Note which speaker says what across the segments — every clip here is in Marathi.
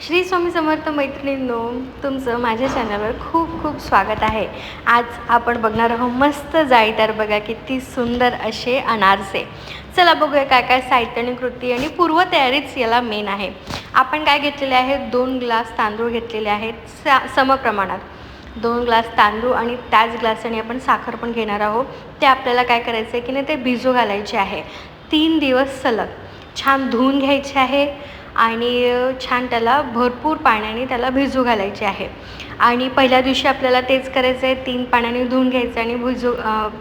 Speaker 1: श्री स्वामी समर्थ मैत्रिणींनो तुमचं माझ्या चॅनलवर खूप खूप स्वागत आहे. आज आपण बघणार आहोत मस्त जाळीदार बघा किती सुंदर असे अनारसे. चला बघूया काय काय साहित्य आणि कृती आणि पूर्वतयारीच याला मेन आहे. आपण काय घेतलेले आहेत? दोन ग्लास तांदूळ घेतलेले आहेत सा समप्रमाणात दोन ग्लास तांदूळ आणि त्याच ग्लासाने आपण साखर पण घेणार आहोत. ते आपल्याला काय करायचं आहे की नाही ते भिजू घालायचे आहे. तीन दिवस सलग. छान धुवून घ्यायचे आहे. आणि छान त्याला भरपूर पाण्याने त्याला भिजू घालायचे आहे. आणि पहिल्या दिवशी आपल्याला तेच करायचं आहे तीन पाण्याने धुवून घ्यायचं आणि भिजू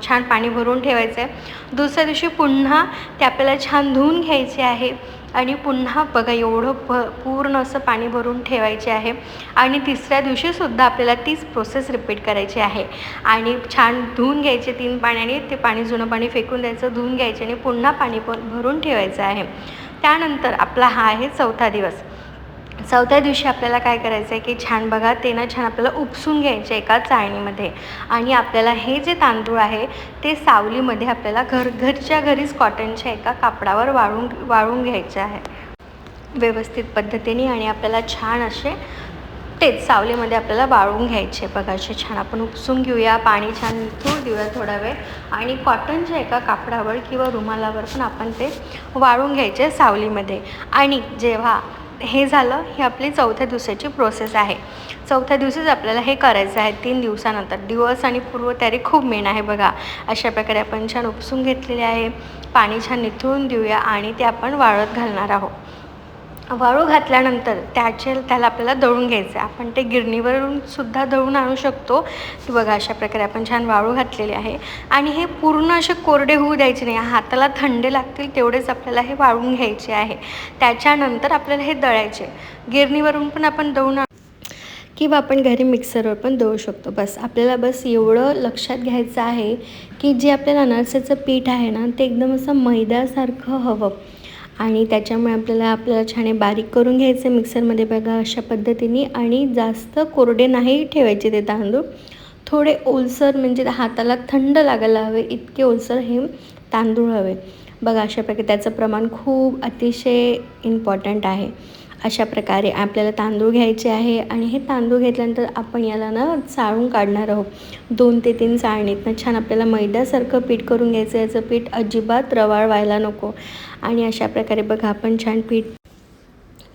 Speaker 1: छान पाणी भरून ठेवायचं आहे दुसऱ्या दिवशी पुन्हा ते आपल्याला छान धुवून घ्यायचे आहे आणि पुन्हा बघा एवढं भ पूर्ण असं पाणी भरून ठेवायचे आहे. आणि तिसऱ्या दिवशीसुद्धा आपल्याला तीच प्रोसेस रिपीट करायची आहे. आणि छान धुवून घ्यायचे तीन पाण्याने ते पाणी जुनं पाणी फेकून द्यायचं धुवून घ्यायचे आणि पुन्हा पाणी भरून ठेवायचं आहे. त्यानंतर आपला हा आहे चौथा दिवस. चौथ्या दिवशी आपल्याला काय करायचं आहे की छान बघा ते ना छान आपल्याला उपसून घ्यायचे एका चाळणीमध्ये. आणि आपल्याला हे जे तांदूळ आहे ते सावलीमध्ये आपल्याला घर घरच्या घरीच कॉटनच्या एका कापडावर वाळून वाळून घ्यायचे आहे. व्यवस्थित पद्धतीने आणि आपल्याला छान असे तेच सावलीमध्ये आपल्याला वाळून घ्यायचे बघा. असे छान आपण उपसून घेऊया. पाणी छान निथळून देऊया थोडा वेळ. आणि कॉटनच्या एका कापडावर किंवा रुमालावर पण आपण ते वाळून घ्यायचे सावलीमध्ये. आणि जेव्हा हे झालं ही आपली चौथ्या दिवसाची प्रोसेस आहे. चौथ्या दिवशीच आपल्याला हे करायचं आहे. तीन दिवसानंतर. दिवस आणि पूर्वतयारी खूप मेन आहे बघा. अशा प्रकारे आपण छान उपसून घेतलेले आहे. पाणी छान निथळून देऊया आणि ते आपण वाळत घालणार आहोत. वाळू घातल्यानंतर त्याचे त्याला आपल्याला दळून घ्यायचं आहे. आपण ते गिरणीवरून सुद्धा दळून आणू शकतो. की बघा अशा प्रकारे आपण छान वाळू घातलेली आहे. आणि हे पूर्ण असे कोरडे होऊ द्यायचे नाही. हाताला थंडे लागतील तेवढेच आपल्याला हे वाळून घ्यायचे आहे. त्याच्यानंतर आपल्याला हे दळायचे. गिरणीवरून पण आपण दळून किंवा आपण घरी मिक्सरवर पण दळू शकतो. बस आपल्याला बस एवढं लक्षात घ्यायचं आहे की जे आपल्याला अनारसाचं पीठ आहे ना ते एकदम असं मैद्यासारखं हवं. आणि त्याच्यामुळे आपल्याला आपल्याला छान बारीक करून घ्यायचे मिक्सरमध्ये बघा अशा पद्धतीने आणि जास्त कोरडे नाही ठेवायचे ते तांदूळ. थोडे ओलसर म्हणजे हाताला थंड लागायला हवे इतके ओलसर हे तांदूळ हवे. बघा अशा प्रकारे त्याचं प्रमाण खूप अतिशय इम्पॉर्टंट आहे. अशा प्रकारे आपल्याला तांदूळ घ्यायचे आहे आणि हे तांदूळ घेतल्यानंतर आपण याला ना चाळून काढणार आहोत. दोन ते तीन चाळणीतनं छान आपल्याला मैद्यासारखं पीठ करून घ्यायचं याचं पीठ अजिबात रवाळ व्हायला नको. आणि अशा प्रकारे बघा आपण छान पीठ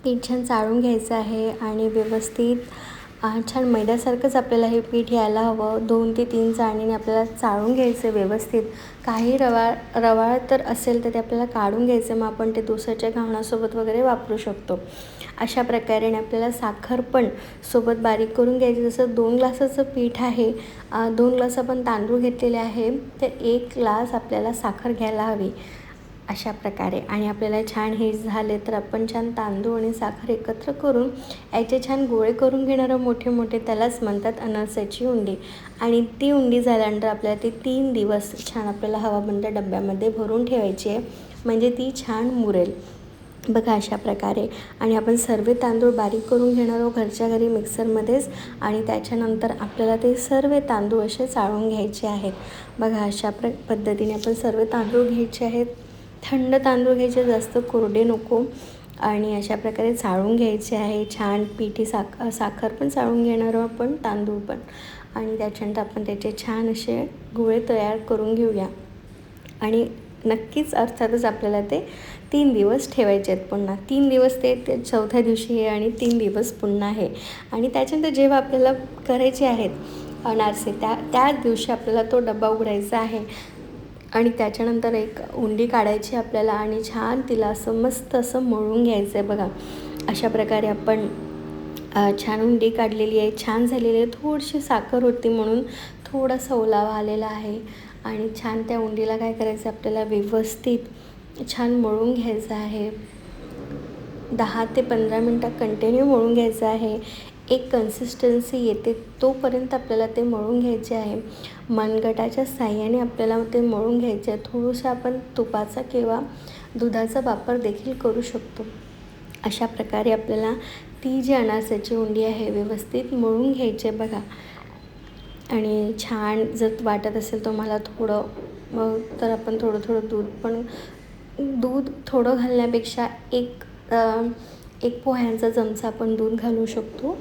Speaker 1: पीठ छान चाळून घ्यायचं आहे आणि व्यवस्थित छान मैद्यासारखंच आपल्याला हे पीठ यायला हवं. दोन ते तीन चाळणीने आपल्याला चाळून घ्यायचं व्यवस्थित. काही रवाळ रवाळ तर असेल तर ते आपल्याला काढून घ्यायचं मग आपण ते दुसऱ्याच्या घावणासोबत वगैरे वापरू शकतो. अशा प्रकारे आपल्याला साखर पण सोबत बारीक करून घ्यायची. जसं दोन ग्लासाचं पीठ आहे दोन ग्लास आपण तांदूळ घेतलेले आहे तर एक ग्लास आपल्याला साखर घ्यायला हवी अशा प्रकारे. आणि आपल्याला छान हे झाले तर आपण छान तांदूळ आणि साखर एकत्र करून याचे छान गोळे करून घेणारं मोठे मोठे त्यालाच म्हणतात अनारसाची उंडी. आणि ती उंडी झाल्यानंतर आपल्याला ती तीन दिवस छान आपल्याला हवाबंद डब्यामध्ये भरून ठेवायची आहे. म्हणजे ती छान मुरेल. बघा अशा प्रकारे. आणि आपण सर्व तांदूळ बारीक करून घेणार आहोत घरच्या घरी मिक्सरमध्येच. आणि त्याच्यानंतर आपल्याला ते सर्व तांदूळ असे चाळून घ्यायचे आहेत. बघा अशा प्र पद्धतीने आपण सर्व तांदूळ घ्यायचे आहेत. थंड तांदूळ घ्यायचे जास्त कोरडे नको. आणि अशा प्रकारे चाळून घ्यायचे आहे. छान पिठी साख साखर पण चाळून घेणार आहोत आपण तांदूळ पण. आणि त्याच्यानंतर आपण त्याचे छान असे गोळे तयार करून घेऊया. आणि नक्कीच अर्थातच आपल्याला ते तीन दिवस ठेवायचे आहेत पुन्हा. तीन दिवस ते ते चौथ्या दिवशी आहे आणि तीन दिवस पुन्हा आहे आणि त्याच्यानंतर जेव्हा आपल्याला करायचे आहेत अनारसे त्या त्याच दिवशी आपल्याला तो डबा उघडायचा आहे. आणि त्याच्यानंतर एक उंडी काढायची आपल्याला आणि छान तिला असं मस्त असं मळून घ्यायचं आहे बघा. अशा प्रकारे आपण छान उंडी काढलेली आहे. छान झालेली आहे. थोडीशी साखर होती म्हणून थोडासा ओलावा आलेला आहे. आणि छान त्या उंडीला काय करायचं आपल्याला व्यवस्थित छान मळून घ्यायचं आहे. दहा ते पंधरा मिनटं कंटिन्यू मळून घ्यायचं आहे. एक कन्सिस्टन्सी येते तोपर्यंत आपल्याला ते मळून घ्यायचे आहे. मनगटाच्या साह्याने आपल्याला ते मळून घ्यायचे आहे. थोडंसं आपण तुपाचा किंवा दुधाचा वापर देखील करू शकतो. अशा प्रकारे आपल्याला ती जी अनारसाची उंडी आहे व्यवस्थित मळून घ्यायची आहे बघा. आणि छान जर वाटत असेल तुम्हाला थोडं मग तर आपण थोडं थोडं दूध पण दूध थोडं घालण्यापेक्षा एक एक पोह्यांचा चमचा आपण दूध घालू शकतो.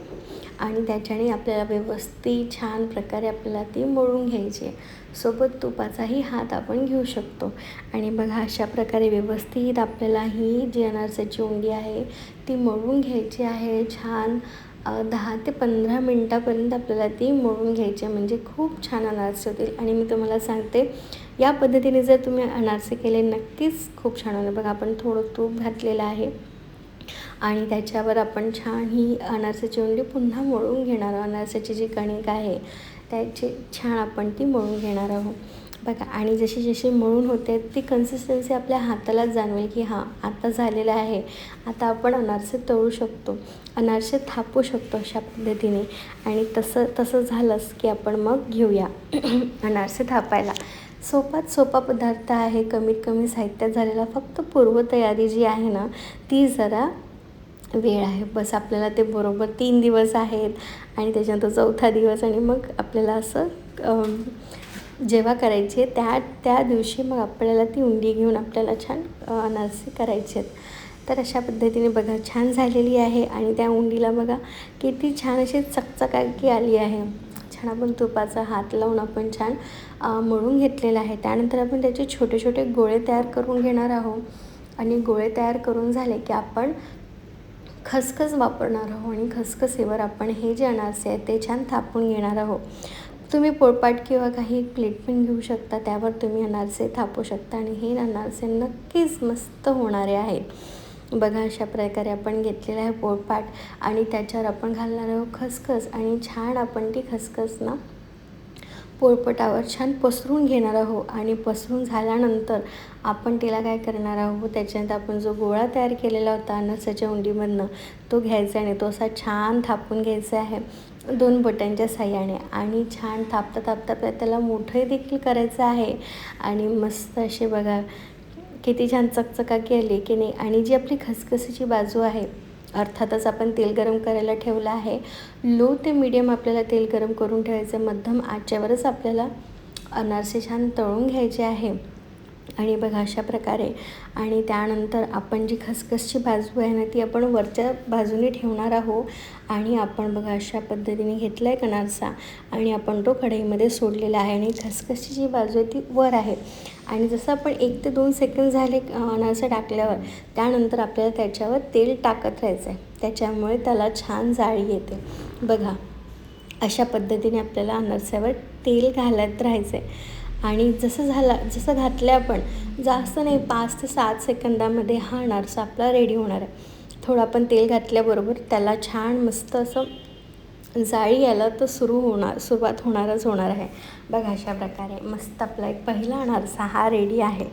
Speaker 1: आणि त्याच्याने आपल्याला व्यवस्थित छान प्रकारे आपल्याला ती मळून घ्यायची. आहे सोबत तुपाचाही हात आपण घेऊ शकतो. आणि बघा अशा प्रकारे व्यवस्थित आपल्याला ही जी अनारसाची उंडी आहे ती मळून घ्यायची आहे. छान दहा ते पंधरा मिनटापर्यंत आपल्याला ती मळून घ्यायची आहे. म्हणजे खूप छान अनारसे होतील. आणि मी तुम्हाला सांगते या पद्धतीने जर तुम्ही अनारसे केले नक्कीच खूप छान होणार. बघा आपण थोडं तूप घातलेलं आहे. आणि त्याच्यावर आपण छान ही अनारसाची उंडी पुन्हा मळून घेणार आहोत. अनारसाची जी कणिक आहे त्याची छान आपण ती मळून घेणार आहोत. बघा आणि जशी जशी मळून होते ती कन्सिस्टन्सी आपल्या हातालाच जाणवेल की हां आता झालेलं आहे. आता आपण अनारसे तळू शकतो अनारसे थापू शकतो अशा पद्धतीने. आणि तसं तसं झालंच की आपण मग घेऊया अनारसे थापायला. सोपात सोपा पदार्थ आहे कमीत कमी साहित्यात झालेला फक्त पूर्वतयारी जी आहे ना ती जरा वेळ आहे. बस आपल्याला ते बरोबर तीन दिवस आहेत आणि त्याच्यानंतर चौथा दिवस आणि मग आपल्याला असं जेव्हा करायची आहे त्या त्या दिवशी मग आपल्याला ती उंडी घेऊन आपल्याला छान अनारसे करायचे आहेत. तर अशा पद्धतीने बघा छान झालेली आहे आणि त्या उंडीला बघा किती छान अशी चकचकाकी आली आहे. छान आपण तुपाचा हात लावून आपण छान मळून घेतलेला आहे. त्यानंतर आपण त्याचे छोटे छोटे गोळे तयार करून घेणार आहोत. आणि गोळे तयार करून झाले की आपण खसखस वापरणार आहोत आणि खसखसीवर आपण हे जे अनारसे आहेत ते छान थापून घेणार आहोत. तुम्ही पोळपाट किंवा काही प्लेट पण घेऊ शकता त्यावर तुम्ही अनारसे थापू शकता आणि हे अनारसे नक्कीच मस्त होणारे आहेत. बघा अशा प्रकारे आपण घेतलेलं आहे पोळपाट आणि त्याच्यावर आपण घालणार आहोत खसखस आणि छान आपण ती खसखस ना पोळपटावर छान पसरून घेणार आहोत आणि पसरून झाल्यानंतर आपण तिला काय करणार आहोत त्याच्यानंतर आपण जो गोळा तयार केलेला होता अनसाच्या उंडीमधनं तो घ्यायचा आणि तो असा छान थापून घ्यायचा आहे. दोन बोटांच्या साह्याने आणि छान थापता थापता त्याला मोठंही देखील करायचं आहे. आणि मस्त असे बघा किती छान चकचकाकी आली की नाही. आणि जी आपली खसखसीची बाजू आहे अर्थातच आपण तेल गरम करायला ठेवलं आहे. लो ते मीडियम आपल्याला तेल गरम करून ठेवायचं. मध्यम आच्यावरच आपल्याला अनारसे छान तळून घ्यायचे आहे. आणि बघा अशा प्रकारे. आणि त्यानंतर आपण जी खसखसची बाजू आहे ना ती आपण वरच्या बाजूने ठेवणार आहोत. आणि आपण बघा अशा पद्धतीने घेतला आहे कणारसा आणि आपण तो कढईमध्ये सोडलेला आहे. आणि खसखसची जी बाजू आहे ती वर आहे. आणि जसं आपण एक ते दोन सेकंद झाले अनारसा टाकल्यावर त्यानंतर आपल्याला त्याच्यावर तेल टाकत राहायचं आहे त्याच्यामुळे त्याला छान जाळी येते. बघा अशा पद्धतीने आपल्याला अनारसावर तेल घालत राहायचं आहे आणि जसं झाला जसं घातलं आपण जास्त नाही पाच ते सात सेकंदामध्ये हा नारसा आपला रेडी होणार आहे. थोडं आपण तेल घातल्याबरोबर त्याला छान मस्त असं जाळी यायला तर सुरू होणार सुरुवात होणारच होणार आहे. बघा अशा प्रकारे मस्त आपला एक पहिला नारसा हा रेडी आहे.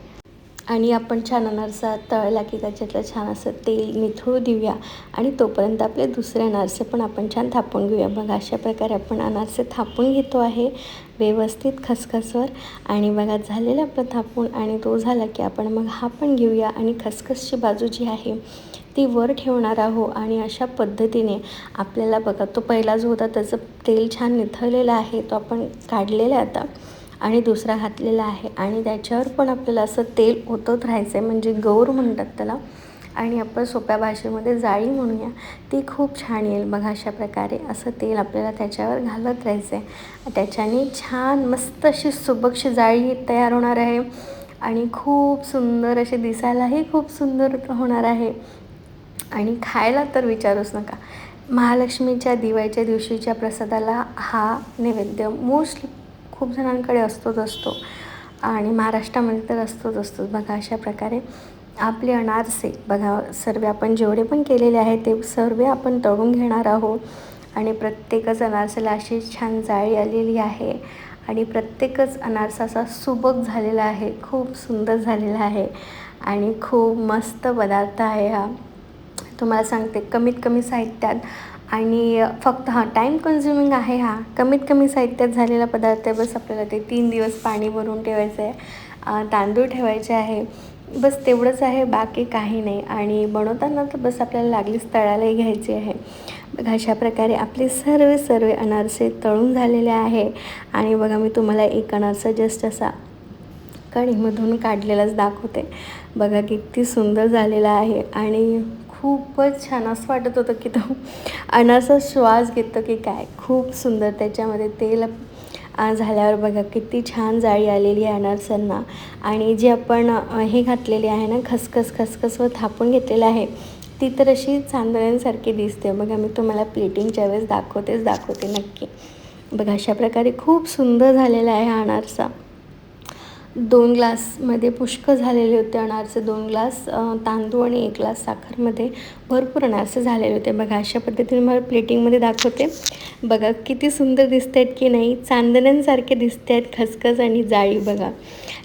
Speaker 1: आणि आपण छान अनारसा तळला की त्याच्यातलं छान असं तेल निथळू देऊया आणि तोपर्यंत आपले दुसरे अनारसे पण आपण छान थापून घेऊया. बघा अशा प्रकारे आपण अनारसे थापून घेतो आहे व्यवस्थित खसखसवर. आणि बघा झालेलं आपलं थापून आणि तो झाला की आपण मग हा पण घेऊया. आणि खसखसची बाजू जी आहे ती वर ठेवणार आहो आणि अशा पद्धतीने आपल्याला बघा तो पहिला जो होता त्याचं तेल छान निथळलेलं आहे. तो आपण काढलेला आहे आता. आणि दुसरा घातलेला आहे. आणि त्याच्यावर पण आपल्याला असं तेल ओतत राहायचं आहे म्हणजे गौर म्हणतात त्याला. आणि आपण सोप्या भाषेमध्ये जाळी म्हणूया ती खूप छान येईल बघा अशा प्रकारे. असं तेल आपल्याला त्याच्यावर घालत राहायचं आहे त्याच्याने छान मस्त अशी सुबकशी जाळी तयार होणार आहे. आणि खूप सुंदर असे दिसायलाही खूप सुंदर होणार आहे. आणि खायला तर विचारूच नका. महालक्ष्मीच्या दिवाळीच्या दिवशीच्या प्रसादाला हा नैवेद्य मोस्टली खूप जणांकडे असतोच असतो. आणि महाराष्ट्रामध्ये तर असतोच असतो बघा अशा प्रकारे आपले अनारसे बघा सर्व आपण जेवढे पण केलेले आहे ते सर्व आपण तळून घेणार आहोत. आणि प्रत्येकच अनारसेला अशी छान जाळी आलेली आहे. आणि प्रत्येकच अनारसाचा सुबक झालेला आहे. खूप सुंदर झालेला आहे. आणि खूप मस्त पदार्थ आहे हा. तुम्हाला सांगते कमीत कमी साहित्यात आणि फक्त हां टाईम कन्झ्युमिंग आहे हा. कमीत कमी साहित्यात झालेला पदार्थ बस आपल्याला ते तीन दिवस पाणी भरून ठेवायचं आहे. तांदूळ ठेवायचे आहे. बस तेवढंच आहे. बाकी काही नाही. आणि बनवताना तर बस आपल्याला लागलीच तळायलाही घ्यायची आहे. बघा अशा प्रकारे आपले सर्व सर्व अनारसे तळून झालेले आहे. आणि बघा मी तुम्हाला एक अनारसा जस्ट असा कणीमधून काढलेलाच दाखवते. बघा किती सुंदर झालेला आहे. आणि खूपच छान असं वाटत होतं की तो अनासा श्वास घेतो की काय? खूप सुंदर. त्याच्यामध्ये तेल झाल्यावर बघा किती छान जाळी आलेली आहे अनारसांना. आणि जी आपण हे घातलेली आहे ना खसखस खसखस व थापून घेतलेलं आहे ती तर अशी चांदण्यांसारखी दिसते. बघा मी तुम्हाला प्लेटिंगच्या वेळेस दाखवतेच दाखवते नक्की. बघा अशा प्रकारे खूप सुंदर झालेला आहे हा अनारसा. दोन ग्लासमध्ये पुष्कळ झालेले होते अनारसे दोन ग्लास तांदूळ आणि एक ग्लास साखरमध्ये भरपूर अनारसे झालेले होते. बघा अशा पद्धतीने मला प्लेटिंगमध्ये दाखवते. बघा किती सुंदर दिसत आहेत की नाही? चांदण्यांसारखे दिसत आहेत खसखस आणि जाळी बघा.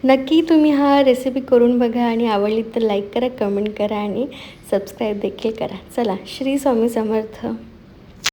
Speaker 1: नक्की तुम्ही हा रेसिपी करून बघा आणि आवडली तर लाईक करा कमेंट करा आणि सबस्क्राईब देखील करा. चला श्री स्वामी समर्थ.